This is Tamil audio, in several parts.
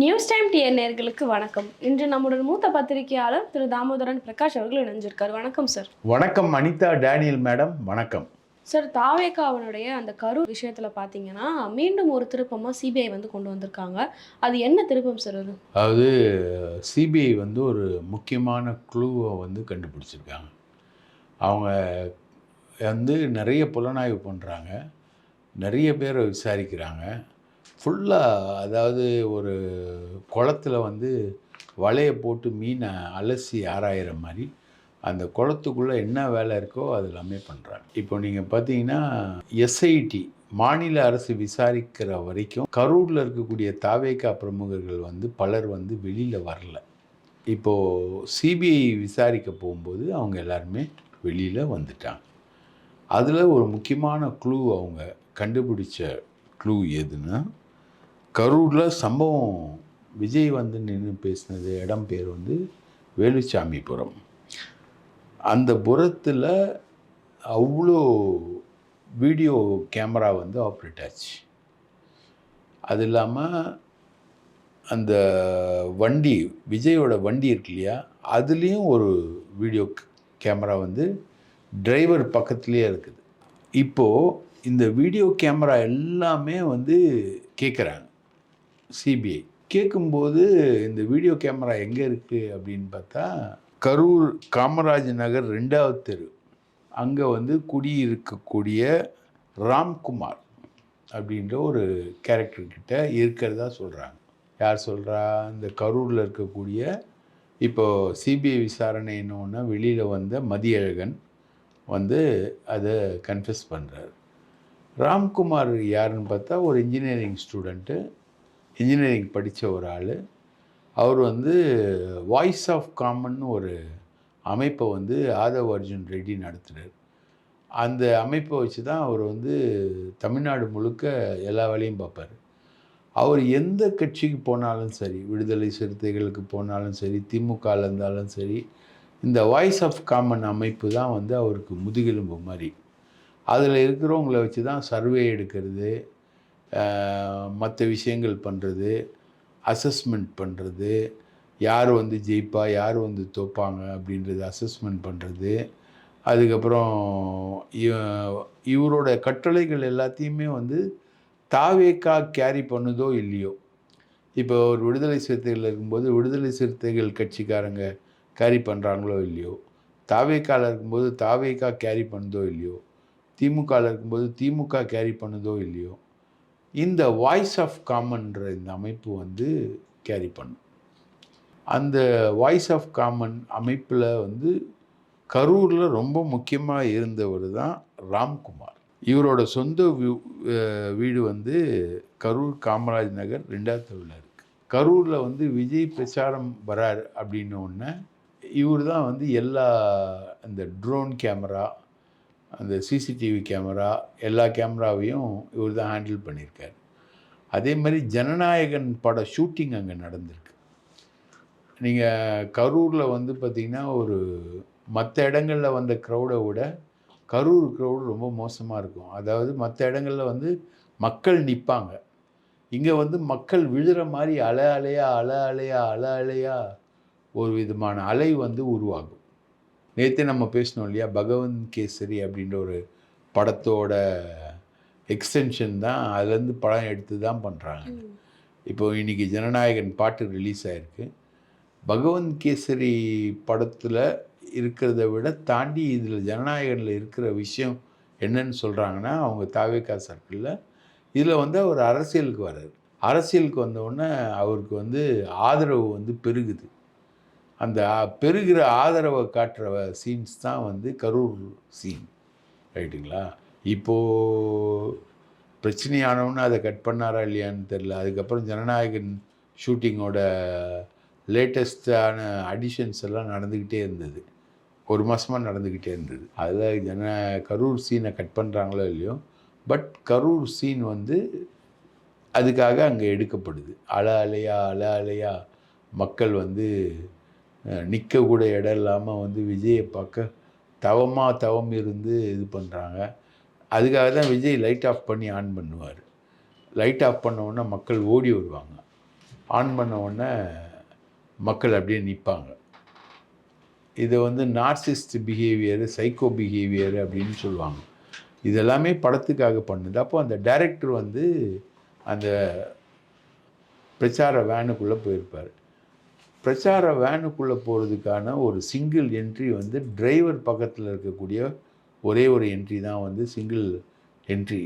நியூஸ் டைம் டிஎன் நேர்களுக்கு வணக்கம். இன்று நம்முடன் மூத்த பத்திரிகையாளர் திரு தாமோதரன் பிரகாஷ் அவர்கள் இணைஞ்சிருக்கார். வணக்கம் சார் வணக்கம் அனிதா டேனியல் மேடம். வணக்கம். சார் தாவேகாவனுடைய அந்த கரு விஷயத்துல பாத்தீங்கன்னா மீண்டும் ஒரு திருப்பமா சிபிஐ வந்து கொண்டு வந்திருக்காங்க. அது என்ன திருப்பம் சார் அது? அதாவது சிபிஐ வந்து ஒரு முக்கியமான க்ளூவை வந்து கண்டுபிடிச்சிருக்காங்க. அவங்க வந்து நிறைய புலனாய்வு பண்ணுறாங்க நிறைய பேரை விசாரிக்கிறாங்க. ஃபுல்லாக அதாவது ஒரு குளத்துல வந்து வலையை போட்டு மீனை அலசி ஆராயிற மாதிரி அந்த குளத்துக்குள்ளே என்ன வேலை இருக்கோ அது எல்லாமே பண்ணுறாங்க இப்போ நீங்கள் பார்த்தீங்கன்னா எஸ்ஐடி மாநில அரசு விசாரிக்கிற வரைக்கும் கரூரில் இருக்கக்கூடிய தாவேகா பிரமுகர்கள் வந்து பலர் வந்து வெளியில் வரல. இப்போது சிபிஐ விசாரிக்க போகும்போது அவங்க எல்லாருமே வெளியில் வந்துட்டாங்க. அதில் ஒரு முக்கியமான க்ளூ அவங்க கண்டுபிடிச்ச க்ளூ எதுன்னா கரூரில் சம்பவம். விஜய் வந்து நின்று பேசினது இடம் பேர் வந்து வேலுச்சாமிபுரம். அந்த புறத்தில் அவ்வளோ வீடியோ கேமரா வந்து ஆப்ரேட் ஆச்சு. அது இல்லாமல் அந்த வண்டி விஜயோட வண்டி இருக்கு இல்லையா அதுலேயும் ஒரு வீடியோ கேமரா வந்து டிரைவர் பக்கத்துலேயே இருக்குது. இப்போது இந்த வீடியோ கேமரா எல்லாமே வந்து கேட்குறாங்க சிபிஐ. கேட்கும்போது இந்த வீடியோ கேமரா எங்கே இருக்குது அப்படின்னு பார்த்தா கரூர் காமராஜ் நகர் ரெண்டாவது தெரு. அங்கே வந்து குடியிருக்கக்கூடிய ராம்குமார் அப்படின்ற ஒரு கேரக்டர்கிட்ட இருக்கிறதா சொல்கிறாங்க யார் சொல்கிறா இந்த கரூரில் இருக்கக்கூடிய இப்போ சிபிஐ விசாரணைன்னு வெளியில் வந்த மதியழகன் வந்து அதை கன்ஃபியூஸ் பண்ணுறாரு ராம்குமார் யாருன்னு பார்த்தா ஒரு இன்ஜினியரிங் ஸ்டூடெண்ட்டு இன்ஜினியரிங் படித்த ஒரு ஆள். அவர் வந்து வாய்ஸ் ஆஃப் காமன் ஒரு அமைப்பை வந்து ஆதவ் அர்ஜுன் ரெட்டி நடத்துகிறார் அந்த அமைப்பை வச்சு தான் அவர் வந்து தமிழ்நாடு முழுக்க எல்லா வேலையும் பார்ப்பார். அவர் எந்த கட்சிக்கு போனாலும் சரி விடுதலை சிறுத்தைகளுக்கு போனாலும் சரி திமுகவில் இருந்தாலும் சரி இந்த வாய்ஸ் ஆஃப் காமன் அமைப்பு தான் வந்து அவருக்கு முதுகெலும்பு மாதிரி. அதில் இருக்கிறவங்கள வச்சு தான் சர்வே எடுக்கிறது மற்ற விஷயங்கள் பண்ணுறது அசஸ்மெண்ட் பண்ணுறது யார் வந்து ஜெயிப்பா யார் வந்து தோப்பாங்க அப்படின்றது அசஸ்மெண்ட் பண்ணுறது அதுக்கப்புறம் இவ- இவரோட கட்டளைகள் எல்லாத்தையுமே வந்து தாவேக்கா கேரி பண்ணுதோ இல்லையோ? இப்போ ஒரு விடுதலை சிறுத்தைகள் இருக்கும்போது விடுதலை சிறுத்தைகள் கட்சிக்காரங்க கேரி பண்ணுறாங்களோ இல்லையோ? தாவேக்காவில் இருக்கும்போது தாவேக்கா கேரி பண்ணுதோ இல்லையோ? திமுகவில் இருக்கும்போது திமுக கேரி பண்ணுதோ இல்லையோ? இந்த வாய்ஸ் ஆஃப் காமன்ற இந்த அமைப்பு வந்து கேரி பண்ணும். அந்த வாய்ஸ் ஆஃப் காமன் அமைப்பில் வந்து கரூரில் ரொம்ப முக்கியமாக இருந்தவர் தான் ராம்குமார். இவரோட சொந்த வீடு வந்து கரூர் காமராஜ் நகர் ரெண்டாவது தெருவில் இருக்குது கரூரில் வந்து விஜய் பிரச்சாரம் வரார் அப்படின்னு ஒன்று இவர் தான் வந்து எல்லா இந்த ட்ரோன் கேமரா அந்த சிசிடிவி கேமரா எல்லா கேமராவையும் இவர் தான் ஹேண்டில் பண்ணியிருக்கார். அதே மாதிரி ஜனநாயகன் பட ஷூட்டிங் அங்கே நடந்திருக்கு. நீங்கள் கரூரில் வந்து பார்த்திங்கன்னா ஒரு மற்ற இடங்களில் வந்த க்ரௌடை விட கரூர் க்ரௌடு ரொம்ப மோசமாக இருக்கும். அதாவது மற்ற இடங்களில் வந்து மக்கள் நிற்பாங்க இங்கே வந்து மக்கள் விழுற மாதிரி அலை அலையா அலை அலையா அலை அலையா ஒரு விதமான அலை வந்து உருவாகும். நேற்று நம்ம பேசினோம் இல்லையா? பகவந்த் கேசரி அப்படின்ற ஒரு படத்தோட எக்ஸ்டென்ஷன் தான் அதுலேருந்து படம் எடுத்து தான் பண்ணுறாங்க இப்போ இன்னைக்கு ஜனநாயகன் பாட்டு ரிலீஸ் ஆயிருக்கு. பகவந்த் கேசரி படத்தில் இருக்கிறத விட தாண்டி இதில் ஜனநாயகனில் இருக்கிற விஷயம் என்னன்னு சொல்கிறாங்கன்னா அவங்க தாவேக்கா சர்க்கிளில் இதில் வந்து அவர் அரசியலுக்கு வர்றாரு. அரசியலுக்கு வந்த உடனே அவருக்கு வந்து ஆதரவு வந்து பெருகுது. அந்த பெருகிற ஆதரவை காட்டுற சீன்ஸ் தான் வந்து கரூர் சீன் ரைட்டுங்களா இப்போது பிரச்சனையானவொன்னு அதை கட் பண்ணாரா இல்லையான்னு தெரில அதுக்கப்புறம் ஜனநாயகன் ஷூட்டிங்கோட லேட்டஸ்டான அடிஷன்ஸ் எல்லாம் நடந்துக்கிட்டே இருந்தது. ஒரு மாதமாக நடந்துக்கிட்டே இருந்தது. அதில் ஜன கரூர் சீனை கட் பண்ணுறாங்களோ இல்லையோ? பட் கரூர் சீன் வந்து அதுக்காக அங்கே எடுக்கப்படுது. அல அலையா அல அலையா. மக்கள் வந்து நிற்கக்கூடிய இடம் இல்லாமல் வந்து விஜயை பார்க்க தவமாக தவம் இருந்து இது பண்ணுறாங்க அதுக்காக தான் விஜய் லைட் ஆஃப் பண்ணி ஆன் பண்ணுவார். லைட் ஆஃப் பண்ண உடனே மக்கள் ஓடி வருவாங்க. ஆன் பண்ண உடனே மக்கள் அப்படியே நிற்பாங்க இதை வந்து நார்சிஸ்ட் பிஹேவியரு சைக்கோ பிஹேவியர் அப்படின்னு சொல்லுவாங்க. இதெல்லாமே படத்துக்காக பண்ணுது. அப்போ அந்த டைரக்டர் வந்து அந்த பிரச்சார வேனுக்குள்ளே போயிருப்பார். பிரச்சார வேனுக்குள்ளே போகிறதுக்கான ஒரு சிங்கிள் என்ட்ரி வந்து டிரைவர் பக்கத்தில் இருக்கக்கூடிய ஒரே ஒரு என்ட்ரி தான் வந்து சிங்கிள் என்ட்ரி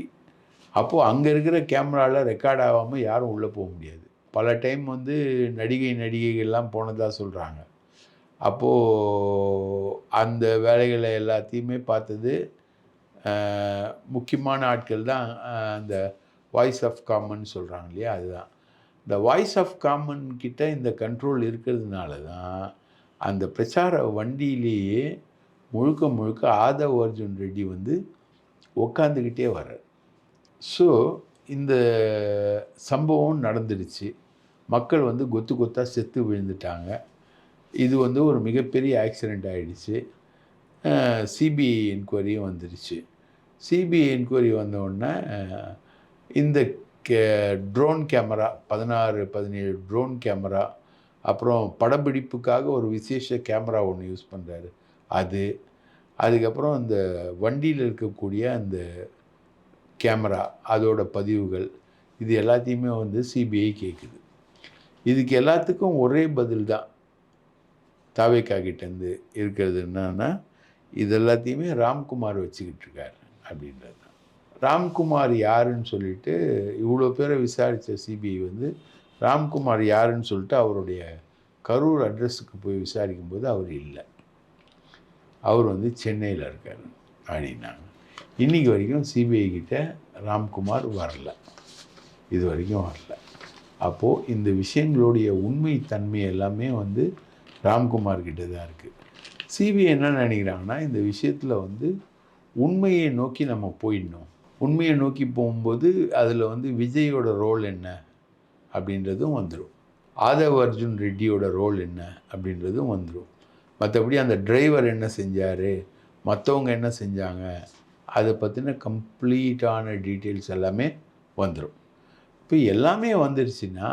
அப்போது அங்கே இருக்கிற கேமராவில் ரெக்கார்ட் ஆகாமல் யாரும் உள்ளே போக முடியாது. பல டைம் வந்து நடிகை நடிகைகள்லாம் போனதாக சொல்கிறாங்க அப்போது அந்த வேலைகளை எல்லாத்தையுமே பார்த்தது முக்கியமான ஆட்கள் தான் அந்த வாய்ஸ் ஆஃப் காமன் சொல்கிறாங்க இல்லையா? அதுதான். இந்த வாய்ஸ் ஆஃப் காமன் கிட்ட இந்த கண்ட்ரோல் இருக்கிறதுனால தான் அந்த பிரச்சார வண்டியிலேயே முழுக்க முழுக்க ஆதவ் அர்ஜுன் ரெட்டி வந்து உக்காந்துக்கிட்டே வர்றார். ஸோ இந்த சம்பவம் நடந்துடுச்சு. மக்கள் வந்து கொத்து கொத்தாக செத்து விழுந்துட்டாங்க. இது வந்து ஒரு மிகப்பெரிய ஆக்சிடெண்ட் ஆகிடுச்சு சிபிஐ என்கொயரியும் வந்துடுச்சு. சிபிஐ என்கொயரி வந்த இந்த கே ட்ரோன் கேமரா பதினாறு பதினேழு ட்ரோன் கேமரா அப்புறம் படப்பிடிப்புக்காக ஒரு விசேஷ கேமரா ஒன்று யூஸ் பண்ணுறாரு அது அதுக்கப்புறம் அந்த வண்டியில் இருக்கக்கூடிய அந்த கேமரா அதோட பதிவுகள் இது எல்லாத்தையுமே வந்து சிபிஐ கேட்குது இதுக்கு எல்லாத்துக்கும் ஒரே பதில் தான். தாவேக்கா கிட்டேருந்து இருக்கிறது என்னன்னா இது எல்லாத்தையுமே ராம்குமார் வச்சுக்கிட்டு இருக்காரு அப்படின்றது. ராம்குமார் யாருன்னு சொல்லிட்டு இவ்வளோ பேரை விசாரித்த சிபிஐ வந்து ராம்குமார் யாருன்னு சொல்லிட்டு அவருடைய கரூர் அட்ரஸுக்கு போய் விசாரிக்கும்போது அவர் இல்லை. அவர் வந்து சென்னையில் இருக்கார் அப்படின்னாங்க இன்றைக்கி வரைக்கும் சிபிஐ கிட்ட ராம்குமார் வரல. இது வரைக்கும் வரல. அப்போது இந்த விஷயங்களுடைய உண்மை தன்மை எல்லாமே வந்து ராம்குமார் கிட்ட தான் இருக்குது சிபிஐ என்ன நினைக்கிறாங்கன்னா இந்த விஷயத்தில் வந்து உண்மையை நோக்கி நம்ம போயிடணும். உண்மையை நோக்கி போகும்போது அதில் வந்து விஜயோட ரோல் என்ன அப்படின்றதும் வந்துடும் ஆதவ் அர்ஜுன் ரெட்டியோட ரோல் என்ன அப்படின்றதும் வந்துடும் மற்றபடி அந்த டிரைவர் என்ன செஞ்சார் மற்றவங்க என்ன செஞ்சாங்க அதை பற்றின கம்ப்ளீட்டான டீட்டெயில்ஸ் எல்லாமே வந்துடும் இப்போ எல்லாமே வந்துருச்சுன்னா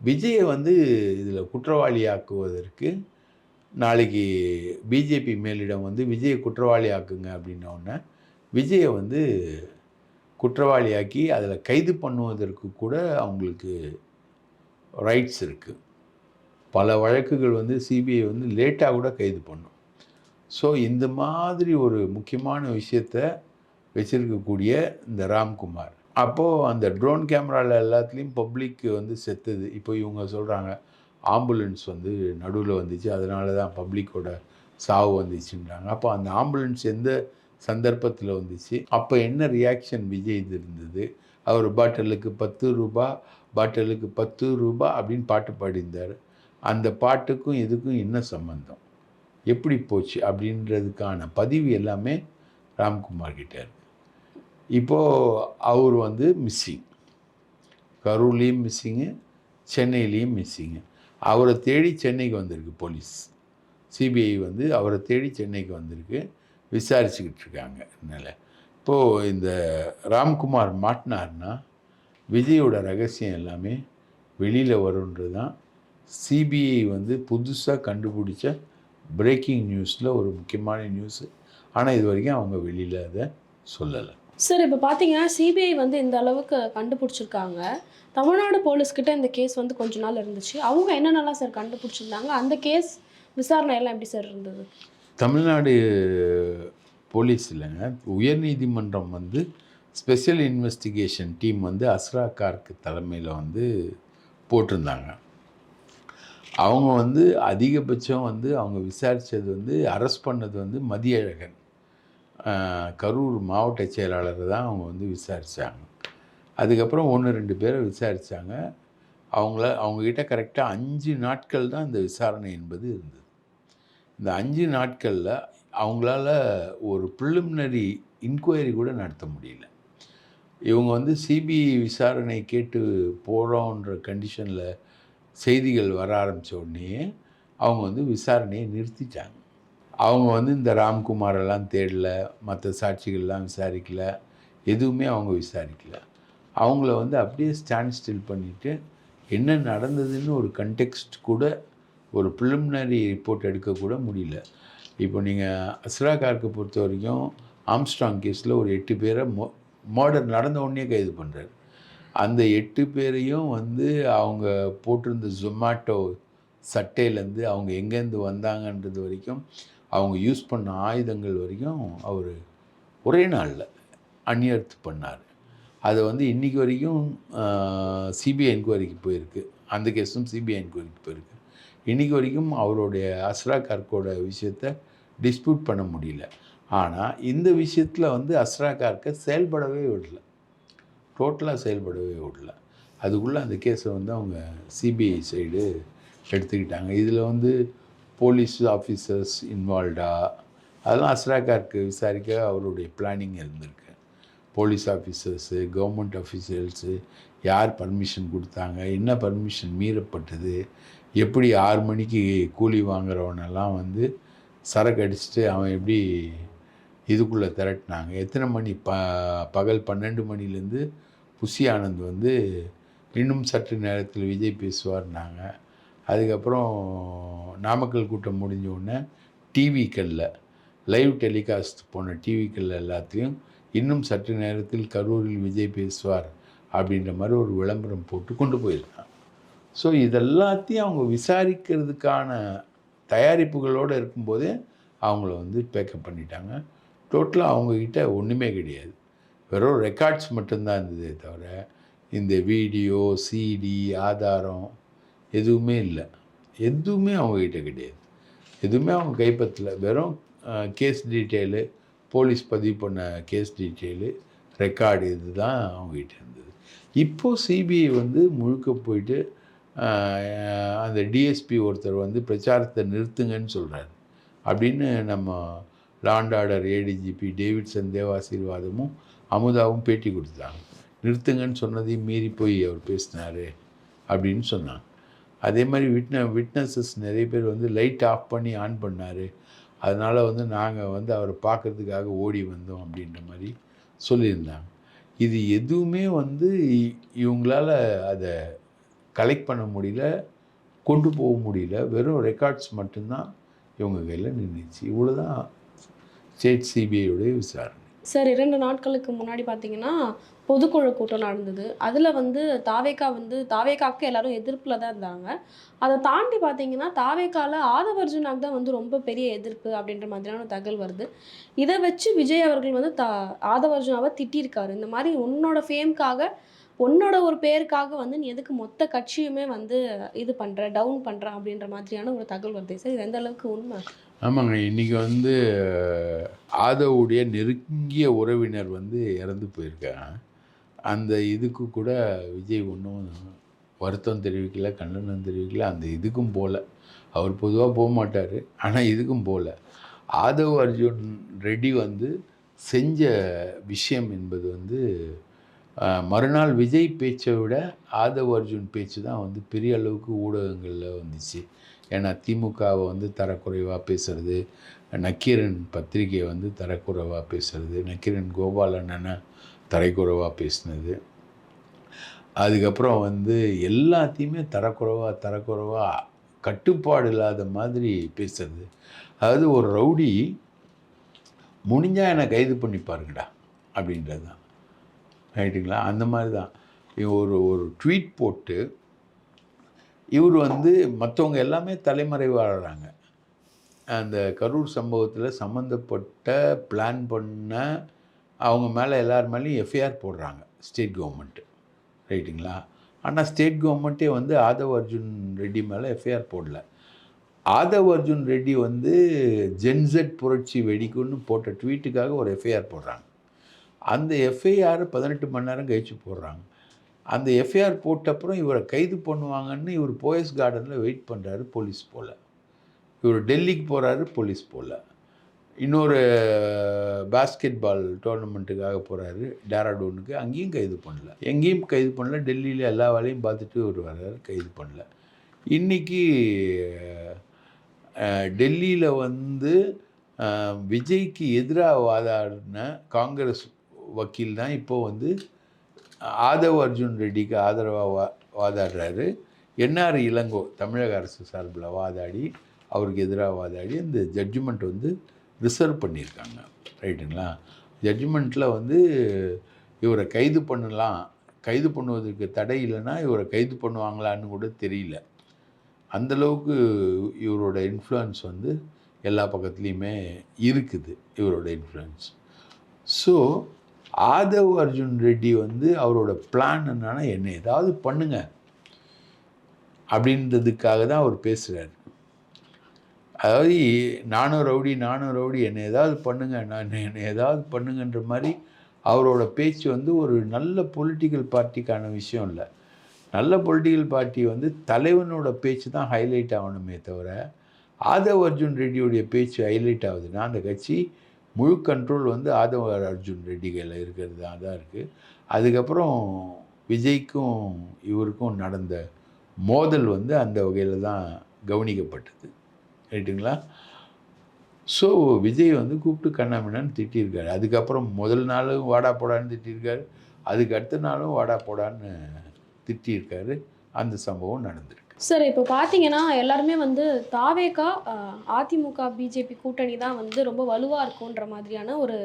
விஜயை வந்து இதில் குற்றவாளியாக்குவதற்கு நாளைக்கு பிஜேபி மேலிடம் வந்து விஜயை குற்றவாளி ஆக்குங்க அப்படின்னோடனே விஜயை வந்து குற்றவாளியாக்கி அதில் கைது பண்ணுவதற்கு கூட அவங்களுக்கு ரைட்ஸ் இருக்குது பல வழக்குகள் வந்து சிபிஐ வந்து லேட்டாக கூட கைது பண்ணும். ஸோ இந்த மாதிரி ஒரு முக்கியமான விஷயத்த வச்சுருக்கக்கூடிய இந்த ராம்குமார். அப்போது அந்த ட்ரோன் கேமராவில் எல்லாத்துலேயும் பப்ளிக் வந்து செத்துது. இப்போ இவங்க சொல்கிறாங்க ஆம்புலன்ஸ் வந்து நடுவில் வந்துச்சு. அதனால தான் பப்ளிக்கோட சாவு வந்துச்சுன்றாங்க. அப்போ அந்த ஆம்புலன்ஸ் எந்த சந்தர்ப்பத்தில் வந்துச்சு. அப்போ என்ன ரியாக்ஷன் விஜய் இது இருந்தது? அவர் பாட்டிலுக்கு பத்து ரூபா பாட்டிலுக்கு பத்து ரூபா அப்படின்னு பாட்டு பாடியிருந்தார். அந்த பாட்டுக்கும் இதுக்கும் என்ன சம்பந்தம்? எப்படி போச்சு அப்படின்றதுக்கான பதிவு எல்லாமே ராம்குமார் கிட்டார் இப்போது அவர் வந்து மிஸ்ஸிங் கரூர்லேயும் மிஸ்ஸிங்கு சென்னையிலையும் மிஸ்ஸிங்கு அவரை தேடி சென்னைக்கு வந்திருக்கு போலீஸ். சிபிஐ வந்து அவரை தேடி சென்னைக்கு வந்திருக்கு. விசாரிச்சுக்கிட்டு இருக்காங்க அதனால் இப்போது இந்த ராம்குமார் மாட்டினார்னா விஜயோட ரகசியம் எல்லாமே வெளியில் வரும்ன்றது தான் சிபிஐ வந்து புதுசாக கண்டுபிடிச்ச பிரேக்கிங் நியூஸில் ஒரு முக்கியமான நியூஸு ஆனால் இது வரைக்கும் அவங்க வெளியில் அதை சொல்லலை. சார் இப்போ பார்த்தீங்கன்னா சிபிஐ வந்து இந்த அளவுக்கு கண்டுபிடிச்சிருக்காங்க. தமிழ்நாடு போலீஸ்கிட்ட இந்த கேஸ் வந்து கொஞ்ச நாள் இருந்துச்சு. அவங்க என்னென்னலாம் சார் கண்டுபிடிச்சிருந்தாங்க? அந்த கேஸ் விசாரணை எல்லாம் எப்படி சார் இருந்தது? தமிழ்நாடு போலீஸ் இல்லைங்க. உயர்நீதிமன்றம் வந்து ஸ்பெஷல் இன்வெஸ்டிகேஷன் டீம் வந்து அஸ்ரா கார்க்கு தலைமையில் வந்து போட்டிருந்தாங்க. அவங்க வந்து அதிகபட்சம் வந்து அவங்க விசாரித்தது வந்து அரெஸ்ட் பண்ணது வந்து மதியழகன். கரூர் மாவட்ட செயலாளர் தான் அவங்க வந்து விசாரித்தாங்க அதுக்கப்புறம் ஒன்று ரெண்டு பேரை விசாரித்தாங்க அவங்கள அவங்கக்கிட்ட கரெக்டாக அஞ்சு நாட்கள் தான் இந்த விசாரணை என்பது இருந்தது. இந்த அஞ்சு நாட்களில் அவங்களால ஒரு ப்ரிலிமினரி இன்கொயரி கூட நடத்த முடியல. இவங்க வந்து சிபிஐ விசாரணை கேட்டு போகிறோன்ற கண்டிஷனில் செய்திகள் வர ஆரம்பித்த உடனே அவங்க வந்து விசாரணையை நிறுத்திட்டாங்க. அவங்க வந்து இந்த ராம்குமாரெல்லாம் தேடல மற்ற சாட்சிகள்லாம் விசாரிக்கல எதுவுமே அவங்க விசாரிக்கல. அவங்கள வந்து அப்படியே ஸ்டாண்ட் ஸ்டில் பண்ணிவிட்டு என்ன நடந்ததுன்னு ஒரு கண்டெக்ஸ்ட் கூட ஒரு ப்ரிலிமினரி ரிப்போர்ட் எடுக்கக்கூட முடியல. இப்போ நீங்கள் அஸ்ரா கார்க்கு பொறுத்த வரைக்கும் ஆம்ஸ்ட்ராங் கேஸில் ஒரு எட்டு பேரை மோ மர்டர் நடந்த உடனே கைது பண்ணுறாரு அந்த எட்டு பேரையும் வந்து அவங்க போட்டிருந்த ஜொமேட்டோ சட்டையிலேருந்து அவங்க எங்கேருந்து வந்தாங்கன்றது வரைக்கும் அவங்க யூஸ் பண்ண ஆயுதங்கள் வரைக்கும் அவர் ஒரே நாளில் அந்நியர்த்து பண்ணார். அது வந்து இன்றைக்கி வரைக்கும் சிபிஐ என்கொயரிக்கு போயிருக்கு. அந்த கேஸும் சிபிஐ என்கொயரிக்கு போயிருக்கு. இன்றைக்கி வரைக்கும் அவருடைய அஸ்ரா கார்க்கோட விஷயத்த டிஸ்பியூட் பண்ண முடியல. ஆனால் இந்த விஷயத்தில் வந்து அஸ்ரா கார்க்கை செயல்படவே விடலை. டோட்டலாக செயல்படவே விடல. அதுக்குள்ளே அந்த கேஸை வந்து அவங்க சிபிஐ சைடு எடுத்துக்கிட்டாங்க. இதில் வந்து போலீஸ் ஆஃபீஸர்ஸ் இன்வால்வ்டா அதெல்லாம் அஸ்ரா கார்க்கு விசாரிக்க அவருடைய பிளானிங் இருந்திருக்கு. போலீஸ் ஆஃபீஸர்ஸு கவர்மெண்ட் அஃபீஷியல்ஸு யார் பர்மிஷன் கொடுத்தாங்க? என்ன பர்மிஷன் மீறப்பட்டது? எப்படி ஆறு மணிக்கு கூலி வாங்குறவனெல்லாம் வந்து சரக்கு அடிச்சுட்டு அவன் எப்படி இதுக்குள்ளே திரட்டினாங்க. எத்தனை மணி? ப பகல் பன்னெண்டு மணிலேருந்து புஷி ஆனந்த் வந்து இன்னும் சற்று நேரத்தில் விஜய் பேசுவார்னாங்க. அதுக்கப்புறம் நாமக்கல் கூட்டம் முடிஞ்ச உடனே டிவிக்களில் லைவ் டெலிகாஸ்ட் போன டிவிக்கள் எல்லாத்தையும் இன்னும் சற்று நேரத்தில் கரூரில் விஜய் பேசுவார் அப்படின்ற மாதிரி ஒரு விளம்பரம் போட்டு கொண்டு போயிருக்காங்க. ஸோ இதெல்லாத்தையும் அவங்க விசாரிக்கிறதுக்கான தயாரிப்புகளோடு இருக்கும்போதே அவங்கள வந்து பேக்கப் பண்ணிட்டாங்க. டோட்டலாக அவங்கக்கிட்ட ஒன்றுமே கிடையாது. வெறும் ரெக்கார்ட்ஸ் மட்டும்தான் இருந்ததே தவிர இந்த வீடியோ சிடி ஆதாரம் எதுவுமே இல்லை. எதுவுமே அவங்கக்கிட்ட கிடையாது. எதுவுமே அவங்க கைப்பற்றல. வெறும் கேஸ் டீட்டெயிலு போலீஸ் பதிவு பண்ண கேஸ் டீட்டெயிலு ரெக்கார்டு இதுதான் அவங்ககிட்ட இருந்தது. இப்போது சிபிஐ வந்து முழுக்க போயிட்டு அந்த டிஎஸ்பி ஒருத்தர் வந்து பிரச்சாரத்தை நிறுத்துங்கன்னு சொல்கிறாரு அப்படின்னு நம்ம லாண்ட் ஆர்டர் ஏடிஜிபி டேவிட்சன் தேவாசீர்வாதமும் அமுதாவும் பேட்டி கொடுத்தாங்க. நிறுத்துங்கன்னு சொன்னதையும் மீறி போய் அவர் பேசினார் அப்படின்னு சொன்னாங்க. அதே மாதிரி விட்ன விட்னஸஸ் நிறைய பேர் வந்து லைட் ஆஃப் பண்ணி ஆன் பண்ணார். அதனால் வந்து நாங்கள் வந்து அவரை பார்க்கறதுக்காக ஓடி வந்தோம் அப்படின்ற மாதிரி சொல்லியிருந்தாங்க. இது எதுவுமே வந்து இவங்களால் இவங்களால அதை கலெக்ட் பண்ண முடியல கொண்டு போக முடியல வெறும் ரெக்கார்ட்ஸ் மட்டும்தான் இவங்க கையில் நின்றுச்சு இவ்வளோ தான் ஸ்டேட் சிபிஐயோடைய விசாரணை. சார் இரண்டு நாட்களுக்கு முன்னாடி பார்த்தீங்கன்னா பொதுக்குழு கூட்டம் நடந்தது. அதில் வந்து தாவேக்கா வந்து தாவேக்காவுக்கு எல்லாரும் எதிர்ப்பில் தான் இருந்தாங்க. அதை தாண்டி பார்த்தீங்கன்னா தாவேக்காவில் ஆதவர்ஜுனாக்கு தான் வந்து ரொம்ப பெரிய எதிர்ப்பு அப்படின்ற மாதிரியான ஒரு தகவல் வருது. இதை வச்சு விஜய் அவர்கள் வந்து தா ஆதவர்ஜுனாவை திட்டியிருக்காரு. இந்த மாதிரி உன்னோட ஃபேம்க்காக உன்னோட ஒரு பேருக்காக வந்து நீ எதுக்கு மொத்த கட்சியுமே வந்து இது பண்ணுற டவுன் பண்ணுற அப்படின்ற மாதிரியான ஒரு தகவல் வருது. சார் இது எந்த அளவுக்கு உண்மை? ஆமாங்க. இன்றைக்கி வந்து ஆதவுடைய நெருங்கிய உறவினர் வந்து இறந்து போயிருக்காங்க. அந்த இதுக்கு கூட விஜய் ஒன்றும் வருத்தம் தெரிவிக்கல கண்டனம் தெரிவிக்கல. அந்த இதுக்கும் போகல அவர் பொதுவாக போக மாட்டார் ஆனால் இதுக்கும் போகல ஆதவ் அர்ஜுன் ரெட்டி வந்து செஞ்ச விஷயம் என்பது வந்து மறுநாள் விஜய் பேச்சை விட ஆதவ் அர்ஜுன் பேச்சு தான் வந்து பெரிய அளவுக்கு ஊடகங்களில் வந்துச்சு. ஏன்னா திமுகவை வந்து தரக்குறைவாக பேசுகிறது நக்கீரன் பத்திரிகையை வந்து தரக்குறைவாக பேசுகிறது நக்கீரன் கோபாலண்ணனை தரைக்குறைவாக பேசினது. அதுக்கப்புறம் வந்து எல்லாத்தையுமே தரக்குறைவாக தரக்குறைவாக கட்டுப்பாடு இல்லாத மாதிரி பேசுறது. அதாவது ஒரு ரவுடி முடிஞ்சால் என்னை கைது பண்ணி பாருங்கடா அப்படின்றது தான் ரைட்டுங்களா? அந்த மாதிரி தான் ஒரு ஒரு ட்வீட் போட்டு இவர் வந்து மற்றவங்க எல்லாமே தலைமறைவாடுறாங்க அந்த கரூர் சம்பவத்தில் சம்மந்தப்பட்ட பிளான் பண்ண அவங்க மேலே எல்லார் மேலேயும் எஃப்ஐஆர் போடுறாங்க ஸ்டேட் கவர்மெண்ட்டு ரைட்டுங்களா? ஆனால் ஸ்டேட் கவர்மெண்ட்டே வந்து ஆதவ் அர்ஜுன் ரெட்டி மேலே எஃப்ஐஆர் போடல. ஆதவ் அர்ஜுன் ரெட்டி வந்து ஜென்செட் புரட்சி வெடிக்குன்னு போட்ட ட்வீட்டுக்காக ஒரு எஃப்ஐஆர் போடுறாங்க. அந்த எஃப்ஐஆர் பதினெட்டு மணி நேரம் கழிச்சு போடுறாங்க. அந்த எஃப்ஐஆர் போட்டப்புறம் இவரை கைது பண்ணுவாங்கன்னு இவர் போயஸ் கார்டனில் வெயிட் பண்ணுறாரு போலீஸ் போல். இவர் டெல்லிக்கு போகிறாரு போலீஸ் போல். இன்னொரு பாஸ்கெட் பால் டோர்னமெண்ட்டுக்காக போகிறாரு டேராடூனுக்கு அங்கேயும் கைது பண்ணல. எங்கேயும் கைது பண்ணல. டெல்லியில் எல்லா வேலையும் பார்த்துட்டு இவர் வர்றாரு. கைது பண்ணல. இன்றைக்கி டெல்லியில் வந்து விஜய்க்கு எதிராக வாதாடின காங்கிரஸ் வக்கீல் தான் இப்போ வந்து ஆதவ் அர்ஜுன் ரெட்டிக்கு ஆதரவாக வா வாதாடுறாரு. என்ஆர் இளங்கோ தமிழக அரசு சார்பில் வாதாடி அவருக்கு எதிராக வாதாடி அந்த ஜட்ஜ்மெண்ட் வந்து ரிசர்வ் பண்ணியிருக்காங்க. ரைட்டுங்களா ஜட்ஜ்மெண்ட்டில் வந்து இவரை கைது பண்ணலாம் கைது பண்ணுவதற்கு தடை இல்லைன்னா இவரை கைது பண்ணுவாங்களான்னு கூட தெரியல. அந்தளவுக்கு இவரோட இன்ஃப்ளூயன்ஸ் வந்து எல்லா பக்கத்துலேயுமே இருக்குது இவரோட இன்ஃப்ளூயன்ஸ் ஸோ ஆதவ் அர்ஜுன் ரெட்டி வந்து அவரோட பிளான் என்னன்னா என்ன ஏதாவது பண்ணுங்க. அப்படின்றதுக்காக தான் அவர் பேசுகிறார் அதாவது நானும் ரவுடி நானும் ரவுடி என்னை ஏதாவது பண்ணுங்க. நான் என்னை ஏதாவது பண்ணுங்கன்ற மாதிரி அவரோட பேச்சு வந்து ஒரு நல்ல பொலிட்டிக்கல் பார்ட்டிக்கான விஷயம் இல்லை. நல்ல பொலிட்டிக்கல் பார்ட்டி வந்து தலைவனோட பேச்சு தான் ஹைலைட் ஆகணுமே தவிர ஆதவ் அர்ஜுன் ரெட்டியுடைய பேச்சு ஹைலைட் ஆகுதுன்னா அந்த கட்சி முழு கண்ட்ரோல் வந்து ஆதவ அர்ஜுன் ரெட்டி கையில் இருக்கிறது தான் இருக்குது அதுக்கப்புறம் விஜய்க்கும் இவருக்கும் நடந்த மோதல் வந்து அந்த வகையில் தான் கவனிக்கப்பட்டது. ரைட்டுங்களா ஸோ விஜய் வந்து கூப்பிட்டு கண்ணாமினான்னு திட்டியிருக்காரு. அதுக்கப்புறம் முதல் நாளும் வாடா போடான்னு திட்டியிருக்காரு. அதுக்கு அடுத்த நாளும் வாடா போடான்னு திட்டியிருக்காரு. அந்த சம்பவம் நடந்துருக்கு. சார் இப்போ பார்த்தீங்கன்னா எல்லாருமே வந்து தாவேகா அதிமுக பிஜேபி கூட்டணி தான் வந்து ரொம்ப வலுவாக இருக்குன்ற மாதிரியான ஒரு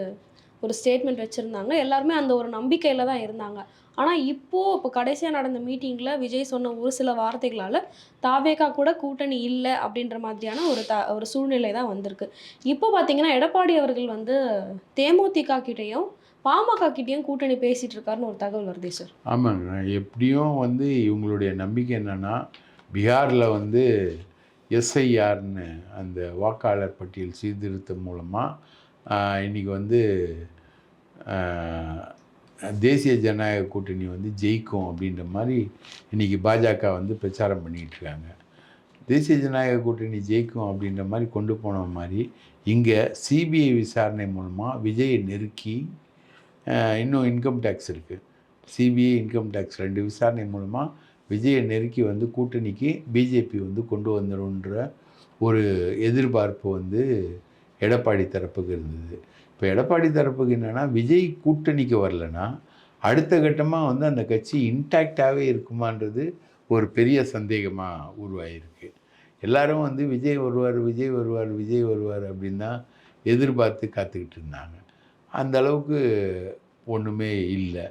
ஒரு ஸ்டேட்மெண்ட் வச்சுருந்தாங்க. எல்லாருமே அந்த ஒரு நம்பிக்கையில் தான் இருந்தாங்க. ஆனால் இப்போது இப்போ கடைசியாக நடந்த மீட்டிங்கில் விஜய் சொன்ன ஒரு சில வார்த்தைகளால் தாவேகா கூட கூட்டணி இல்லை அப்படின்ற மாதிரியான ஒரு த ஒரு சூழ்நிலை தான் வந்திருக்கு. இப்போ பார்த்தீங்கன்னா எடப்பாடி அவர்கள் வந்து தேமுதிக கிட்டேயும் பாமக கிட்டேயும் கூட்டணி பேசிகிட்டு இருக்காருன்னு ஒரு தகவல் வருதே சார். ஆமாங்க. எப்படியும் வந்து இவங்களுடைய நம்பிக்கை என்னென்னா பீகாரில் வந்து எஸ்ஐஆர்னு அந்த வாக்காளர் பட்டியல் சீர்திருத்தம் மூலமாக இன்றைக்கி வந்து தேசிய ஜனநாயக கூட்டணி வந்து ஜெயிக்கும் அப்படின்ற மாதிரி இன்றைக்கி பாஜக வந்து பிரச்சாரம் பண்ணிகிட்ருக்காங்க தேசிய ஜனநாயக கூட்டணி ஜெயிக்கும் அப்படின்ற மாதிரி கொண்டு போன மாதிரி இங்கே சிபிஐ விசாரணை மூலமாக விஜயை நெருக்கி இன்னும் இன்கம் டேக்ஸ் இருக்குது சிபிஐ இன்கம் டேக்ஸ் ரெண்டு விசாரணை மூலமாக விஜயை நெருக்கி வந்து கூட்டணிக்கு பிஜேபி வந்து கொண்டு வந்துடும்ன்ற ஒரு எதிர்பார்ப்பு வந்து எடப்பாடி தரப்புக்கு இருந்தது. இப்போ எடப்பாடி தரப்புக்கு என்னென்னா விஜய் கூட்டணிக்கு வரலன்னா அடுத்த கட்டமாக வந்து அந்த கட்சி இன்டாக்டாகவே இருக்குமான்றது ஒரு பெரிய சந்தேகமாக உருவாகிருக்கு எல்லாரும் வந்து விஜய் வருவார் விஜய் வருவார் விஜய் வருவார் அப்படின்னு தான் எதிர்பார்த்து காத்துக்கிட்டு இருந்தாங்க. அந்த அளவுக்கு ஒன்றுமே இல்லை.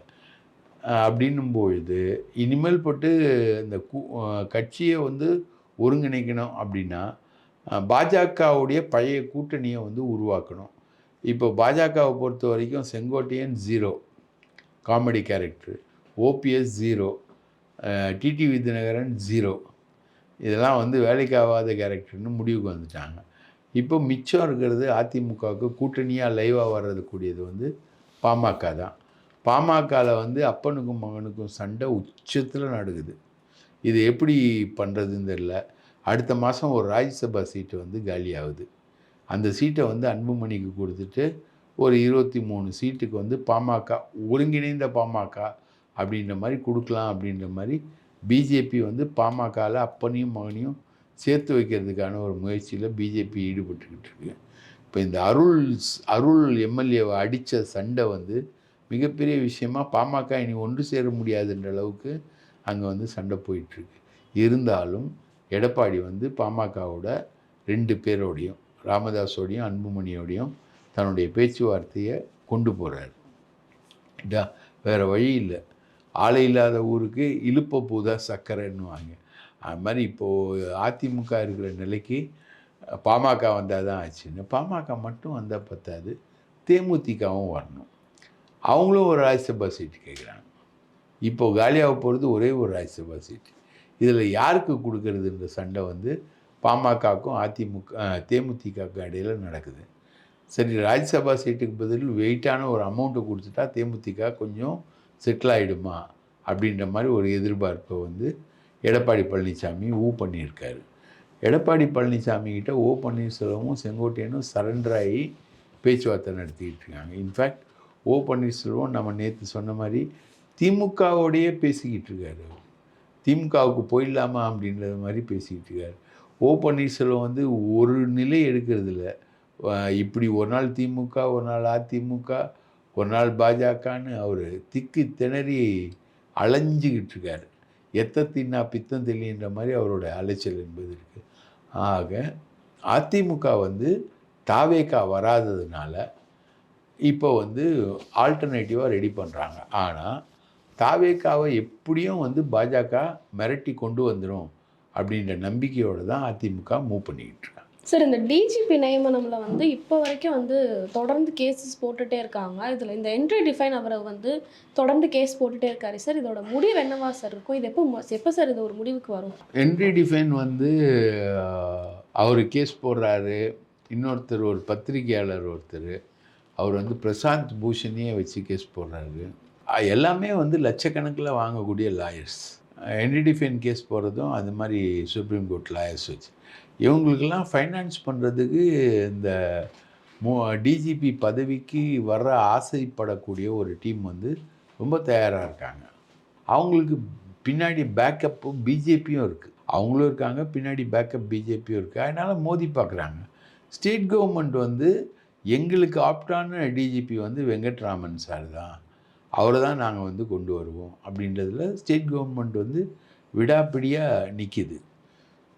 அப்படின்னும் பொழுது இனிமேல் பட்டு இந்த கூ கட்சியை வந்து ஒருங்கிணைக்கணும் அப்படின்னா பாஜகவுடைய பழைய கூட்டணியை வந்து உருவாக்கணும். இப்போ பாஜகவை பொறுத்த வரைக்கும் Sengottaiyan zero comedy character OPS zero TT Vidyanagaran zero இதெல்லாம் வந்து வேலைக்கு ஆகாத கேரக்டர்னு முடிவுக்கு வந்துட்டாங்க. இப்போ மிச்சம் இருக்கிறது அதிமுகவுக்கு கூட்டணியாக லைவாக வர்றது கூடியது வந்து பாமக தான். பாமகவில் வந்து அப்பனுக்கும் மகனுக்கும் சண்டை உச்சத்தில் நடக்குது இது எப்படி பண்ணுறதுன்னு தெரில அடுத்த மாதம் ஒரு ராஜ்யசபா சீட்டு வந்து காலியாகுது. அந்த சீட்டை வந்து அன்புமணிக்கு கொடுத்துட்டு ஒரு இருபத்தி மூணு சீட்டுக்கு வந்து பாமக ஒருங்கிணைந்த பாமக அப்படின்ற மாதிரி கொடுக்கலாம் அப்படின்ற மாதிரி பிஜேபி வந்து பாமகவில் அப்பனையும் மகனையும் சேர்த்து வைக்கிறதுக்கான ஒரு முயற்சியில் பிஜேபி ஈடுபட்டுக்கிட்டு இருக்கு. இப்போ இந்த அருள் அருள் எம்எல்ஏவை அடித்த சண்டை வந்து மிகப்பெரிய விஷயமா பாமக இனி ஒன்று சேர முடியாதுன்ற அளவுக்கு அங்கே வந்து சண்டை போயிட்டுருக்கு. இருந்தாலும் எடப்பாடி வந்து பாமகவோட ரெண்டு பேரோடையும் ராமதாஸோடையும் அன்புமணியோடையும் தன்னுடைய பேச்சுவார்த்தையை கொண்டு போகிறார் இதா வேறு வழி இல்லை. ஆளை இல்லாத ஊருக்கு இழுப்ப பூதா சக்கரைன்னுவாங்க. அது மாதிரி இப்போது அதிமுக இருக்கிற நிலைக்கு பாமக வந்தால் தான் ஆச்சுன்னு பாமக மட்டும் வந்தால் பத்தாது தேமுதிகவும் வரணும். அவங்களும் ஒரு ராஜ்யசபா சீட்டு கேட்குறாங்க. இப்போ காலியாக போகிறது ஒரே ஒரு ராஜ்யசபா சீட்டு. இதில் யாருக்கு கொடுக்கறதுன்ற சண்டை வந்து பாமகக்கும் அதிமுக தேமுதிகக்கும் இடையில் நடக்குது. சரி ராஜ்யசபா சீட்டுக்கு பதில் வெயிட்டான ஒரு அமௌண்ட்டை கொடுத்துட்டா தேமுதிக கொஞ்சம் செட்டில் ஆகிடுமா அப்படின்ற மாதிரி ஒரு எதிர்பார்ப்பை வந்து எடப்பாடி பழனிசாமி ஊ பண்ணியிருக்காரு. எடப்பாடி பழனிசாமி கிட்ட ஓ பன்னீர்செல்வமும் செங்கோட்டையனும் சரண்டர் ஆகி பேச்சுவார்த்தை நடத்திக்கிட்டு இருக்காங்க. இன்ஃபேக்ட் ஓ பன்னீர்செல்வம் நம்ம நேற்று சொன்ன மாதிரி திமுகவோடையே பேசிக்கிட்டு இருக்காரு திமுகவுக்கு போயிடலாமா அப்படின்றது மாதிரி பேசிக்கிட்டு இருக்காரு. ஓ பன்னீர்செல்வம் வந்து ஒரு நிலை எடுக்கிறது இல்லை. இப்படி ஒரு நாள் திமுக ஒரு நாள் அதிமுக ஒரு நாள் பாஜகன்னு அவர் திக்கு திணறி அலைஞ்சிக்கிட்டு இருக்கார். எத்த தின்னா பித்தம் தெளின்ற மாதிரி அவரோட அலைச்சல் என்பது இருக்குது ஆக அதிமுக வந்து தாவேக்கா வராததுனால இப்போ வந்து ஆல்டர்னேட்டிவாக ரெடி பண்ணுறாங்க ஆனால் தாவேக்காவை எப்படியும் வந்து பாஜக மிரட்டி கொண்டு வந்துடும் அப்படின்ற நம்பிக்கையோடு தான் அதிமுக மூவ் பண்ணிக்கிட்டு இருக்காங்க. சார் இந்த டிஜிபி நியமனம்ல வந்து இப்போ வரைக்கும் வந்து தொடர்ந்து கேசஸ் போட்டுட்டே இருக்காங்க. இதில் இந்த என்ட்ரி டிஃபைன் அவரை வந்து தொடர்ந்து கேஸ் போட்டுட்டே இருக்காரு. சார் இதோட முடிவு என்னவா சார் இருக்கும்? இது எப்போ எப்போ சார் இது ஒரு முடிவுக்கு வரும்? ஹென்ரி டிஃபைன் வந்து அவர் கேஸ் போடுறாரு. இன்னொருத்தர் ஒரு பத்திரிகையாளர் ஒருத்தர். அவர் வந்து பிரசாந்த் பூஷணையே வச்சு கேஸ் போடுறாரு. எல்லாமே வந்து லட்சக்கணக்கில் வாங்கக்கூடிய லாயர்ஸ் என்டிடிஃபைன் கேஸ் போடுறதும் அது மாதிரி சுப்ரீம் கோர்ட் லாயர்ஸ் வச்சு. இவங்களுக்கெல்லாம் ஃபைனான்ஸ் பண்ணுறதுக்கு இந்த மோ டிஜிபி பதவிக்கு வர ஆசைப்படக்கூடிய ஒரு டீம் வந்து ரொம்ப தயாராக இருக்காங்க. அவங்களுக்கு பின்னாடி பேக்கப்பும் பிஜேபியும் இருக்குது அவங்களும் இருக்காங்க பின்னாடி பேக்கப் பிஜேபியும் இருக்குது அதனால் மோதி பார்க்குறாங்க. ஸ்டேட் கவர்மெண்ட் வந்து எங்களுக்கு ஆப்டான டிஜிபி வந்து வெங்கட்ராமன் சார் தான். அவரை தான் நாங்கள் வந்து கொண்டு வருவோம் அப்படின்றதுல ஸ்டேட் கவர்மெண்ட் வந்து விடாப்பிடியாக நிற்கிது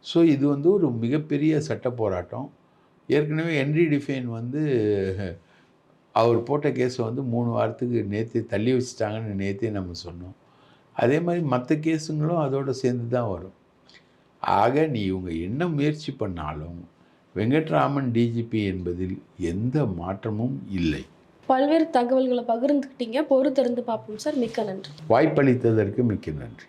ஸோ இது வந்து ஒரு மிகப்பெரிய சட்ட போராட்டம். ஏற்கனவே ஹென்ரி டிஃபைன் வந்து அவர் போட்ட கேஸை வந்து மூணு வாரத்துக்கு நேற்று தள்ளி வச்சுட்டாங்கன்னு நேற்றே நம்ம சொன்னோம். அதே மாதிரி மற்ற கேஸுங்களும் அதோடு சேர்ந்து தான் வரும். ஆக நீ இவங்க என்ன முயற்சி பண்ணாலும் வெங்கட்ராமன் டிஜிபி என்பதில் எந்த மாற்றமும் இல்லை. பல்வேறு தகவல்களை பகிர்ந்துக்கிட்டீங்க. பொறுத்திருந்து பார்ப்போம் சார். மிக்க நன்றி. வாய்ப்பளித்ததற்கு மிக்க நன்றி.